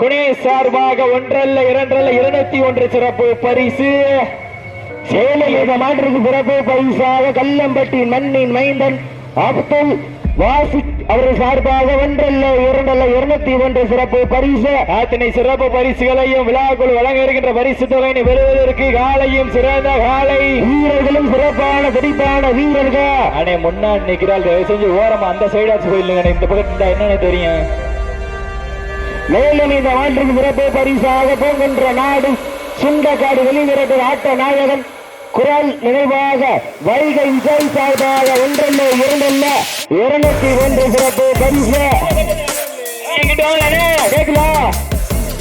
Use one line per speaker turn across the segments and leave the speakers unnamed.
குணே சார்பாக ஒன்றல்ல இரண்டல்ல இருநூத்தி ஒன்று சிறப்பு பரிசு.
சேலை மாற்றுக்கு சிறப்பு பரிசாக கல்லம்பட்டி மண்ணின் மைந்தன் அப்துல் வாசி அவர்கள் சார்பாக ஒன்றல்ல இரண்டல்ல இருநூத்தி ஒன்று சிறப்பு பரிசு.
அத்தனை சிறப்பு பரிசுகளையும் விழாக்குள் வழங்க இருக்கின்ற பரிசு தொகையினை பெறுவதற்கு காலையும் சிறந்த காலை.
வீரர்களும் சிறப்பான துடிப்பான வீரர்கள்.
அண்ணே முன்னாடி நிக்கிறாள் தயவு செஞ்சு ஓரமா அந்த சைடாச்சு போயிடலுங்க இந்த பக்கத்துல என்னன்னு தெரியும்.
மேலும் இந்த ஆண்டுக்கு சிறப்பு பரிசாக போகின்ற நாடு சுண்டக்காடு வெளிவிரட்டு ஆட்ட நாயகன் குரல் நினைவாக வைகை விஜய் சார்பாக ஒன்றல்ல இரண்டல்ல இருநூத்தி ஒன்று சிறப்பு பரிசு
என்கிட்ட வாங்க அண்ணே,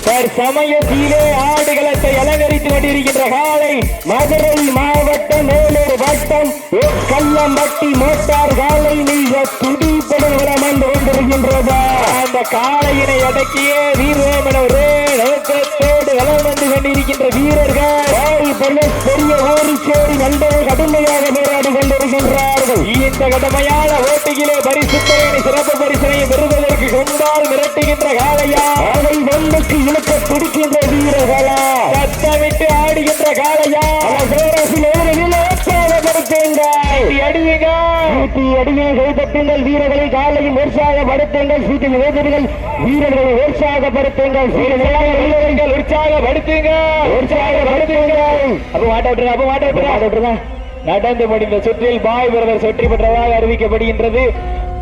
தற்சமயத்திலே ஆடுகளத்தை அலங்கரித்து கொண்டிருக்கின்ற காலை
மதுரை மாவட்டம் மேலூர் வட்டம் எஸ். கல்லம்பட்டி மோட்டார் காலை மிக துடிப்படும் வளம் வந்து கொண்டிருக்கின்றதா
அந்த காளையினை அடக்கியே வீரமன ஒரே நோக்கத்தோடு வலம் வந்து கொண்டிருக்கின்ற வீரர்கள்
பெரிய பெரிய ஊரி சேரி நண்பர்கள் கடுமையாக போராடி கொண்டிருக்கின்றார்கள்.
இந்த கடமையான ஓட்டியிலே பரிசுத்தனை சிறப்பு பரிசனை பெறுவதற்கு கொண்டால் மிரட்டுகின்ற காளையா?
அதை வெள்ளுக்கு இழுக்க துடிக்கின்ற வீரர்களா?
சத்தமிட்டு ஆடுகின்ற காளையா?
பேரரசில் சீட்டி அடியை கைப்பற்றுங்கள். வீரர்களை காலையும் உற்சாகப்படுத்துங்கள். சீட்டின் எதிரிகள் வீரர்களை உற்சாகப்படுத்துங்கள்.
வீரர்கள் உற்சாகப்படுத்துங்க
உற்சாகப்படுத்துங்கள்.
அப்ப மாட்ட விட்டுருங்க அப்ப மாட்ட விட்டுருங்க நடந்து முடிந்த சுற்றில் பாய் பிரதர் வெற்றி பெற்றதாக அறிவிக்கப்படுகின்றது.